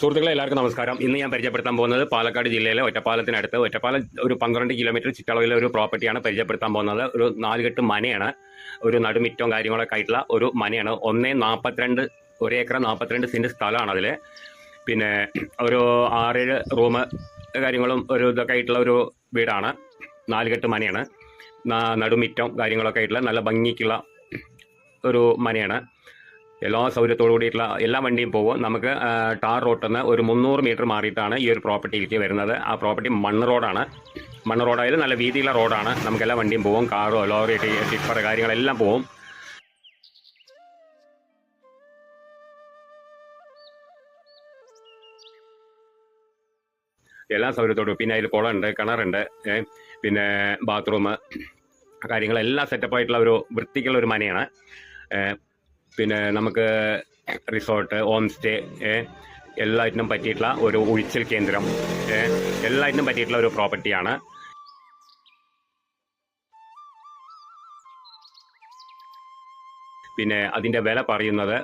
സുഹൃത്തുക്കളെ എല്ലാവർക്കും നമസ്കാരം. ഇന്ന് ഞാൻ പരിചയപ്പെടുത്താൻ പോകുന്നത് പാലക്കാട് ജില്ലയിലെ ഒറ്റപ്പാലത്തിനടുത്ത്. ഒറ്റപ്പാലം ഒരു പന്ത്രണ്ട് കിലോമീറ്റർ ചുറ്റളവിലെ ഒരു പ്രോപ്പർട്ടിയാണ് പരിചയപ്പെടുത്താൻ പോകുന്നത്. ഒരു നാലുകെട്ട് മനയാണ്. ഒരു നടുമിറ്റവും കാര്യങ്ങളൊക്കെ ആയിട്ടുള്ള ഒരു മനയാണ്. ഒന്നേ നാൽപ്പത്തിരണ്ട് ഒരു ഏക്കർ നാൽപ്പത്തിരണ്ട് സെന്റ് സ്ഥലമാണ് അതിൽ പിന്നെ ഒരു ആറേഴ് റൂം കാര്യങ്ങളും ഒരു ഇതൊക്കെ ആയിട്ടുള്ള ഒരു വീടാണ്. നാലുകെട്ട് മനയാണ്. നടുമിറ്റം കാര്യങ്ങളൊക്കെ ആയിട്ടുള്ള നല്ല ഭംഗിക്കുള്ള ഒരു മനയാണ്. എല്ലാ സൗകര്യത്തോടു കൂടിയിട്ടുള്ള എല്ലാ വണ്ടിയും പോകും. നമുക്ക് ടാർ റോട്ടിൽ നിന്ന് ഒരു മുന്നൂറ് മീറ്റർ മാറിയിട്ടാണ് ഈ ഒരു പ്രോപ്പർട്ടിയിലേക്ക് വരുന്നത്. ആ പ്രോപ്പർട്ടി മണ്ണ് റോഡാണ്. മണ്ണ് റോഡായാലും നല്ല വീതിയുള്ള റോഡാണ്. നമുക്ക് എല്ലാ വണ്ടിയും പോകും. കാറോ ലോറി ടിപ്പർ കാര്യങ്ങളെല്ലാം പോകും. എല്ലാ സൗകര്യത്തോടും. പിന്നെ അതിൽ കുളമുണ്ട് കിണറുണ്ട് പിന്നെ ബാത്റൂം കാര്യങ്ങളെല്ലാം സെറ്റപ്പായിട്ടുള്ള ഒരു വൃത്തിക്കുള്ള ഒരു മനയാണ്. പിന്നെ നമുക്ക് റിസോർട്ട് ഹോം സ്റ്റേ എല്ലാറ്റിനും പറ്റിയിട്ടുള്ള ഒരു ഉഴിച്ചിൽ കേന്ദ്രം. എല്ലാറ്റിനും പറ്റിയിട്ടുള്ള ഒരു പ്രോപ്പർട്ടിയാണ് പിന്നെ അതിന്റെ വില പറയുന്നത്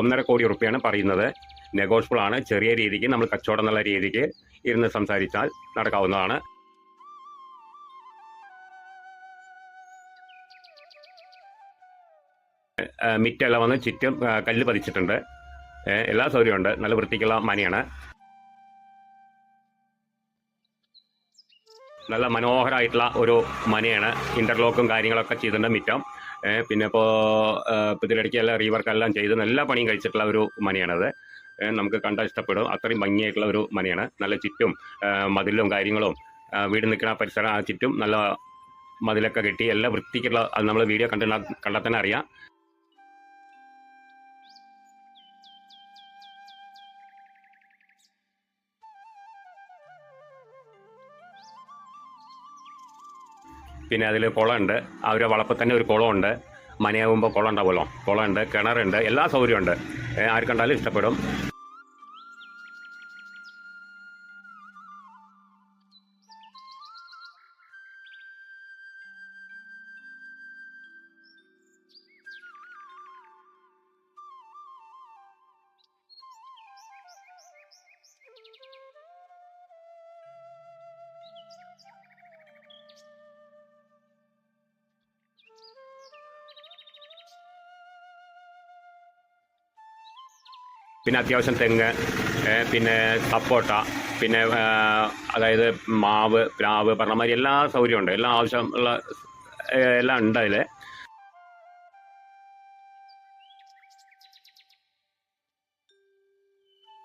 ഒന്നര കോടി റുപ്യാണ് പറയുന്നത്. നെഗോഷ്യബിൾ ആണ്. ചെറിയ രീതിക്ക് നമ്മൾ കച്ചവടം എന്നുള്ള രീതിക്ക് ഇരുന്ന് സംസാരിച്ചാൽ നടക്കാവുന്നതാണ്. മിറ്റെല്ലാം വന്ന് ചുറ്റും കല്ല് പതിച്ചിട്ടുണ്ട്. എല്ലാ സൗകര്യമുണ്ട് നല്ല വൃത്തിക്കുള്ള മനയാണ് നല്ല മനോഹരമായിട്ടുള്ള ഒരു മനയാണ് ഇന്റർലോക്കും കാര്യങ്ങളൊക്കെ ചെയ്തിട്ടുണ്ട് മിറ്റം. പിന്നെ ഇപ്പോൾ ഇതിലിടയ്ക്ക് എല്ലാം റീവർക്ക് എല്ലാം ചെയ്ത് നല്ല പണിയും കഴിച്ചിട്ടുള്ള ഒരു മനയാണത് നമുക്ക് കണ്ടാൽ ഇഷ്ടപ്പെടും. അത്രയും ഭംഗിയായിട്ടുള്ള ഒരു മനയാണ് നല്ല ചുറ്റും മതിലും കാര്യങ്ങളും വീട് നിൽക്കുന്ന പരിസരം ആ ചുറ്റും നല്ല മതിലൊക്കെ കെട്ടി എല്ലാ വൃത്തിക്കുള്ള നമ്മൾ വീഡിയോ കണ്ട കണ്ടാൽ തന്നെ അറിയാം. പിന്നെ അതിൽ കുളമുണ്ട്. അവരെ വളപ്പിൽ തന്നെ ഒരു കുളമുണ്ട്. മനയാകുമ്പോൾ കുളം ഉണ്ടാവുമല്ലോ. കുളമുണ്ട് കിണറുണ്ട് എല്ലാ സൗകര്യമുണ്ട്. ഏ, ആര് കണ്ടാലും ഇഷ്ടപ്പെടും. പിന്നെ അത്യാവശ്യം തെങ്ങ് പിന്നെ സപ്പോട്ട പിന്നെ അതായത് മാവ് പ്ലാവ് പറഞ്ഞ മാതിരി എല്ലാ സൗകര്യമുണ്ട്. എല്ലാ ആവശ്യമുള്ള എല്ലാം ഉണ്ട് അതിൽ